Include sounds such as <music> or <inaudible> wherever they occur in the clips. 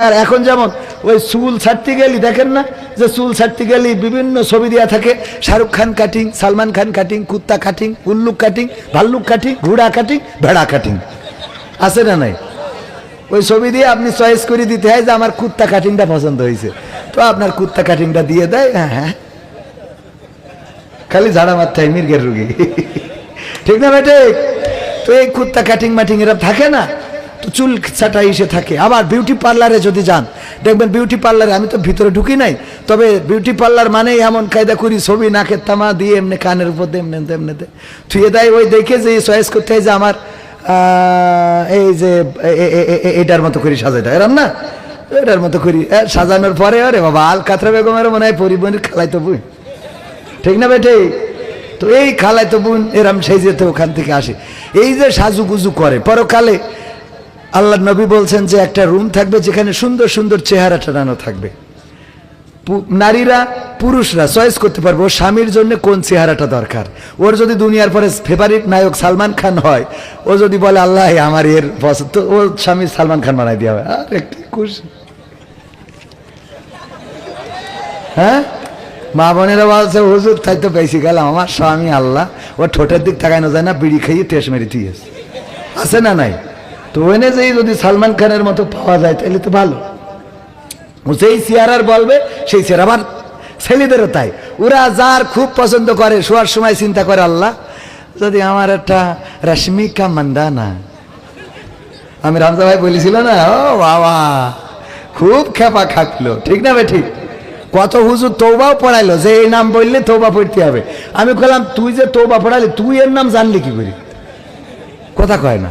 আর এখন যেমন ওই চুল ছাড়তে গেলি, দেখেন না, যে চুল ছাড়তে গেলি, বিভিন্ন ছবি দেওয়া থাকে, শাহরুখ খান কাটিং সালমান খান কাটিং কুত্তা কাটিং উল্লুক কাটিং ভাল্লুক কাটিং ঘোড়া কাটিং ভেড়া কাটিং আছে না নাই? ওই ছবি দিয়ে আপনি চয়েস করে দিতে হয় যে আমার কুত্তা কাটিংটা পছন্দ হয়েছে। তো আপনার কুত্তা কাটিংটা দিয়ে দেয় হ্যাঁ হ্যাঁ। খালি ঝাড়া হয়, মির্গের রুগী। <laughs> ঠিক না বেটে তো এই কুত্তা কাটিং মাটিং এরা থাকে না? চুল ছাটা এসে থাকে। আবার বিউটি পার্লারে যদি যান, দেখবেন বিউটি পার্লারে আমি তো ভিতরে ঢুকি নাই, তবে বিউটি পার্লার মানে এমন কায়দা করি, ছবি নাকের তামা দিয়ে এমনি কানের উপর দিয়ে এমনি এমনিতে থুয়ে দেয় ওই দেখে যে চয়েস করতে হয় যে আমার এই যে এটার মতো করি সাজাইটা। এরম না? এটার মতো করি। সাজানোর পরে, আরে বাবা, আল কাতরা বেগমের মনে হয় পরিবহনের খেলাই তো বুঝ ঠিক না বেটে তো এই খালায় তো বোন এরম সেই যেতে ওখান থেকে আসে। এই যে সাজুগুজু করে, পরকালে আল্লাহ নবী বলছেন যে একটা রুম থাকবে যেখানে সুন্দর সুন্দর চেহারা টানানো থাকবে। নারীরা, পুরুষরা চয়েস করতে পারবে স্বামীর জন্য কোন চেহারাটা দরকার। ওর যদি দুনিয়ার পরে ফেভারিট নায়ক সালমান খান হয়, ও যদি বলে, আল্লাহ আমার এর পছন্দ ওর স্বামী সালমান খান বানাই দেওয়া হবে। আরে কি খুশি। হ্যাঁ? মা বোনেরা বলছে, হুজুর, তাই তো বেশি গেলাম। আমার স্বামী আল্লাহ। ও ঠোঁটের দিক তাকানো যায় না, বিড়ি খাইয়ে টেস মেরে দিয়েছে আছে না নাই? তো ওনে যেই যদি সালমান খানের মতো পাওয়া যায় তাহলে তো ভালো। যেই চেয়ারার বলবে, সেই চেয়ার আবার ছেলেদেরও তাই। ওরা যার খুব পছন্দ করে, শোয়ার সময় চিন্তা করে, আল্লাহ, যদি আমার একটা রশ্মিকা মান্দানা। আমি রামজা ভাই বলেছিল না, ও বাবা, খুব খেপা খাকলো ঠিক না ভাই ঠিক? কত হুজুর তৌবাও পড়াইলো, যে এই নাম বললে তৌবা পড়তে হবে। আমি বললাম তুই যে তৌবা পড়ালি, তুই এর নাম জানলি কি করি? কথা কয় না।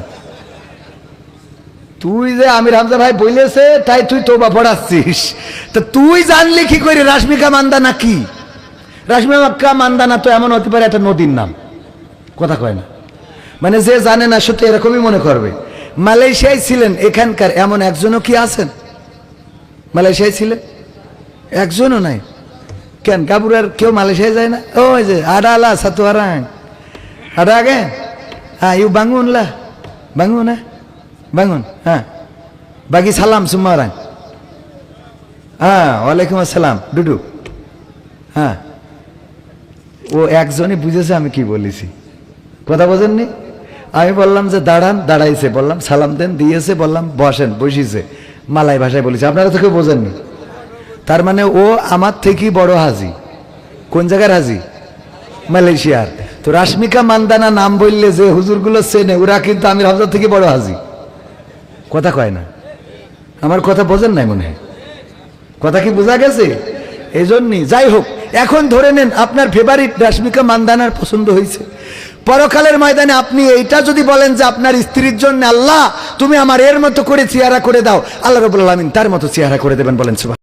তুই যে আমির হামজা ভাই বলেছে তাই তুই তোবা পড়াচ্ছিস। তো তুই জানলি কি করে রাশ্মিকা মান্দানা কি? রাশ্মিকা মান্দানা তো এমন হতে পারে একটা নদীর নাম। কথা কয় না। মানে যে জানে না সত্যি এরকমই মনে করবে। মালয়েশিয়ায় ছিলেন, এখানকার এমন একজনও কি আছেন? মালয়েশিয়ায় ছিলেন? একজনও নাই। কেন? কাবুরার কেউ মালয়েশিয়ায় যায় না? ওই যে, আডালা, সাতুয়ারাং। আডা আগে হ্যাঁ ইউ বাঙ্গুন লা বাঙ্গুন হ্যাঁ। salam semua orang হ্যাঁ ওয়ালাইকুম আসসালাম, ডুডু। হ্যাঁ। ও একজনই বুঝেছে আমি কি বলেছি। কথা বোঝেননি? আমি বললাম যে, দাঁড়ান, দাঁড়াইছে। বললাম, সালাম দেন, দিয়েছে, বললাম, বসেন, বসিছে। মালাই ভাষায় বলেছে। আপনারা তো কেউ বোঝেননি। তার মানে ও আমার থেকেই বড় হাজি। কোন জায়গার হাজি? মালয়েশিয়ার। তো রাশ্মিকা মান্দানা নাম বললে যে হুজুরগুলো চেনে, ওরা কিন্তু আমির হামজা থেকে বড় হাজি। কথা কয় না। আমার কথা বোঝেন নাই মনে হয়। কথা কি বোঝা গেছে? এই জন্যই যাই হোক, এখন ধরে নেন আপনার ফেভারিট রাশ্মিকা মান্দানার পছন্দ হয়েছে। পরকালের ময়দানে আপনি এইটা যদি বলেন যে আপনার স্ত্রীর জন্য, আল্লাহ, তুমি আমার এর মতো করে চেহারা করে দাও। আল্লাহ রবুল্লা তার মতো চেহারা করে দেবেন বলেন সুবহান